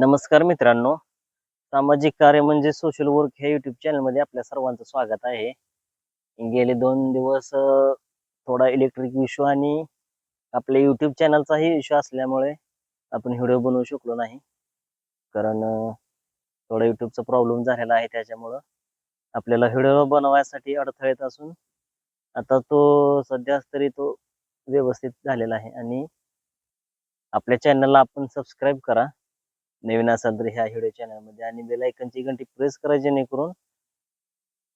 नमस्कार मित्रांनो. सामाजिक कार्य म्हणजे सोशल वर्क ह्या युट्यूब चॅनलमध्ये आपल्या सर्वांचं स्वागत आहे. गेले दोन दिवस थोडा इलेक्ट्रिक इश्यू आणि आपल्या युट्यूब चॅनलचाही इश्यू असल्यामुळे आपण व्हिडिओ बनवू शकलो नाही. कारण थोडा युट्यूबचा प्रॉब्लेम झालेला आहे त्याच्यामुळं आपल्याला व्हिडिओ बनवायसाठी अडथळे येत असून आता तो सध्या तरी तो व्यवस्थित झालेला आहे. आणि आपल्या चॅनलला आपण सबस्क्राईब करा. नवीन असाल तर ह्या व्हिडिओ चॅनलमध्ये आणि बेलायकनची घंटी प्रेस करा जेणेकरून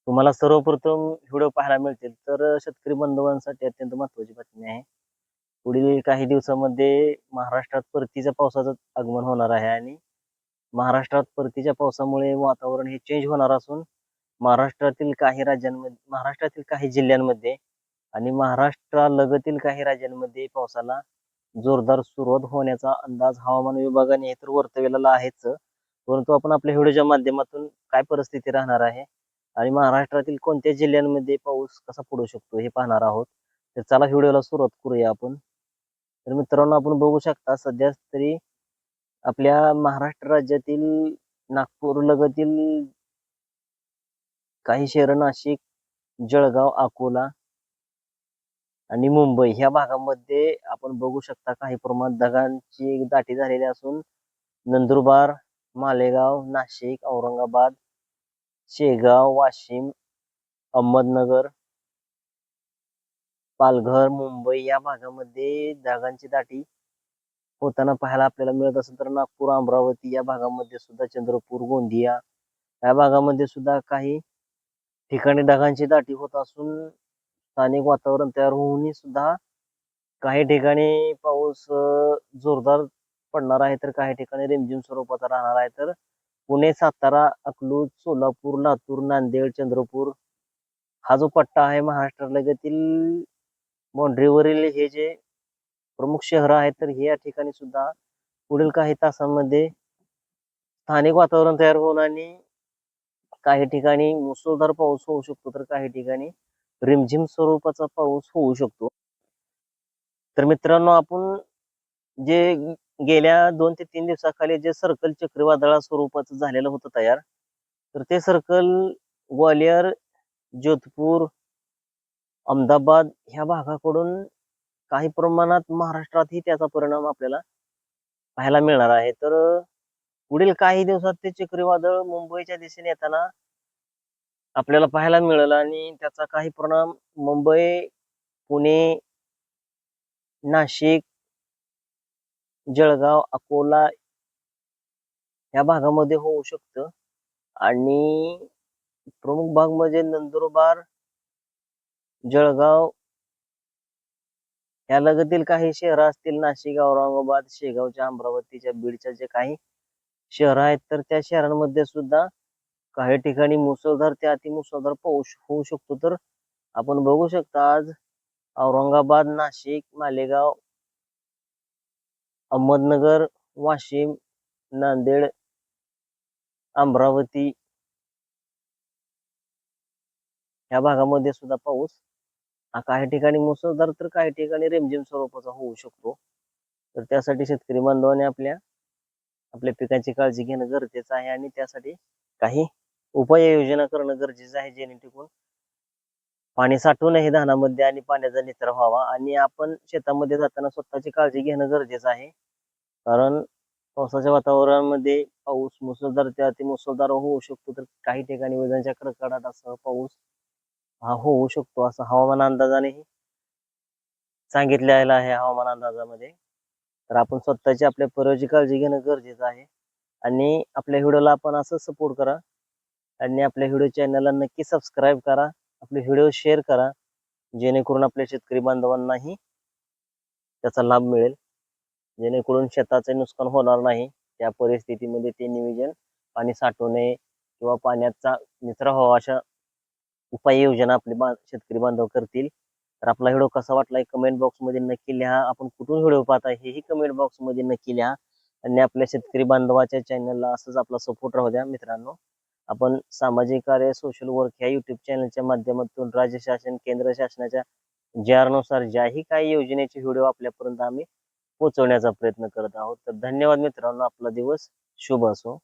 तुम्हाला सर्वप्रथम व्हिडिओ पाहायला मिळतील. तर शेतकरी बांधवांसाठी अत्यंत महत्वाची बातमी आहे. पुढील काही दिवसामध्ये महाराष्ट्रात परतीच्या पावसाचं आगमन होणार आहे आणि महाराष्ट्रात परतीच्या पावसामुळे वातावरण हे चेंज होणार असून महाराष्ट्रातील काही राज्यांमध्ये महाराष्ट्रातील काही जिल्ह्यांमध्ये आणि महाराष्ट्रालगतील काही राज्यांमध्ये पावसाला जोरदार सुरुवात होण्याचा अंदाज हवामान विभागाने हे तर वर्तविलेला आहेच. परंतु आपण आपल्या व्हिडिओच्या माध्यमातून काय परिस्थिती राहणार आहे आणि महाराष्ट्रातील कोणत्या जिल्ह्यांमध्ये पाऊस कसा पडू शकतो हे पाहणार आहोत. तर चला व्हिडिओला सुरुवात करूया आपण. तर मित्रांनो आपण बघू शकता सध्या तरी आपल्या महाराष्ट्र राज्यातील नागपूर लगतील काही शहरं नाशिक जळगाव अकोला आणि मुंबई ह्या भागामध्ये आपण बघू शकता काही प्रमाणात ढगांची दाटी झालेली असून नंदुरबार मालेगाव नाशिक औरंगाबाद शेगाव वाशिम अहमदनगर पालघर मुंबई या भागामध्ये ढगांची दाटी होताना पाहायला आपल्याला मिळत असेल तर नागपूर अमरावती या भागामध्ये सुद्धा चंद्रपूर गोंदिया या भागामध्ये सुद्धा काही ठिकाणी ढगांची दाटी होत असून स्थानिक वातावरण तयार होऊनही सुद्धा काही ठिकाणी पाऊस जोरदार पडणार आहे तर काही ठिकाणी रिमझिम स्वरूपाचा राहणार आहे. तर पुणे सातारा अकलूज सोलापूर लातूर नांदेड चंद्रपूर हा जो पट्टा आहे महाराष्ट्रालगतील बाउंड्रीवरील हे जे प्रमुख शहर आहेत तर हे या ठिकाणी सुद्धा पुढील काही तासांमध्ये स्थानिक वातावरण तयार होऊन आणि काही ठिकाणी मुसळधार पाऊस होऊ शकतो. तर काही ठिकाणी रिमझिम स्वरूपाचा पाऊस होऊ शकतो. तर मित्रांनो आपण जे गेल्या दोन ते तीन दिवसाखाली जे सर्कल चक्रीवादळा स्वरूपाचं झालेलं होतं तयार तर ते सर्कल ग्वालियर जोधपूर अहमदाबाद ह्या भागाकडून काही प्रमाणात महाराष्ट्रातही त्याचा परिणाम आपल्याला पाहायला मिळणार आहे. तर पुढील काही दिवसात ते चक्रीवादळ मुंबईच्या दिशेने येताना आपल्याला पाहायला मिळेल आणि त्याचा काही परिणाम मुंबई पुणे नाशिक जळगाव अकोला या भागामध्ये होऊ शकतं. आणि प्रमुख भाग म्हणजे नंदुरबार जळगाव या लगतील काही शहरं असतील नाशिक औरंगाबाद शेगावच्या अमरावतीच्या बीडच्या जे काही शहरं आहेत तर त्या शहरांमध्ये सुद्धा काही ठिकाणी मुसळधार ते अतिमुसळधार पाऊस होऊ शकतो. तर आपण बघू शकता आज औरंगाबाद नाशिक मालेगाव अहमदनगर वाशिम नांदेड अमरावती या भागामध्ये सुद्धा पाऊस हा काही ठिकाणी मुसळधार तर काही ठिकाणी रिमझिम स्वरूपाचा होऊ शकतो. तर त्यासाठी शेतकरी बांधवाने आपल्या आपल्या पिकांची काळजी घेणं गरजेचं आहे आणि त्यासाठी काही उपाययोजना करणं गरजेचं आहे जेणेकरून पाणी साठवून हे धानामध्ये आणि पाण्याचा निचरा व्हावा आणि आपण शेतामध्ये जाताना स्वतःची काळजी घेणं गरजेचं आहे. कारण पावसाच्या वातावरणामध्ये पाऊस मुसळधार ते अति मुसळधार होऊ शकतो तर काही ठिकाणी वेदांच्या कडकडाटासह पाऊस हा होऊ शकतो असं हवामान अंदाजानेही सांगितलेलं आहे हवामान अंदाजामध्ये. तर आपण स्वतःची आपल्या पर्याची काळजी घेणं गरजेचं आहे. आणि आपल्या व्हिडिओला आपण असं सपोर्ट करा आणि आपल्या व्हिडिओ चॅनलला नक्की सबस्क्राईब करा आपले व्हिडिओ शेअर करा जेणेकरून आपल्या शेतकरी बांधवांनाही त्याचा लाभ मिळेल. जेणेकरून शेताचे नुकसान होणार नाही त्या परिस्थितीमध्ये ते नियोजन पाणी साठवणे किंवा पाण्याचा निचरा व्हावा अशा उपाययोजना आपले बा शेतकरी बांधव करतील. तर आपला व्हिडिओ कसा वाटला कमेंट बॉक्समध्ये नक्की लिहा. आपण कुठून व्हिडिओ पाहता हेही कमेंट बॉक्समध्ये नक्की लिहा. आणि आपल्या शेतकरी बांधवाच्या चॅनलला असंच आपला सपोर्ट राहू द्या मित्रांनो. आपण सामाजिक कार्य सोशल वर्क ह्या युट्यूब चॅनलच्या माध्यमातून राज्य शासन केंद्र शासनाच्या ज्यानुसार ज्याही काही योजनेचे व्हिडिओ आपल्यापर्यंत आम्ही पोहोचवण्याचा प्रयत्न करत आहोत. तर धन्यवाद मित्रांनो. आपला दिवस शुभ असो.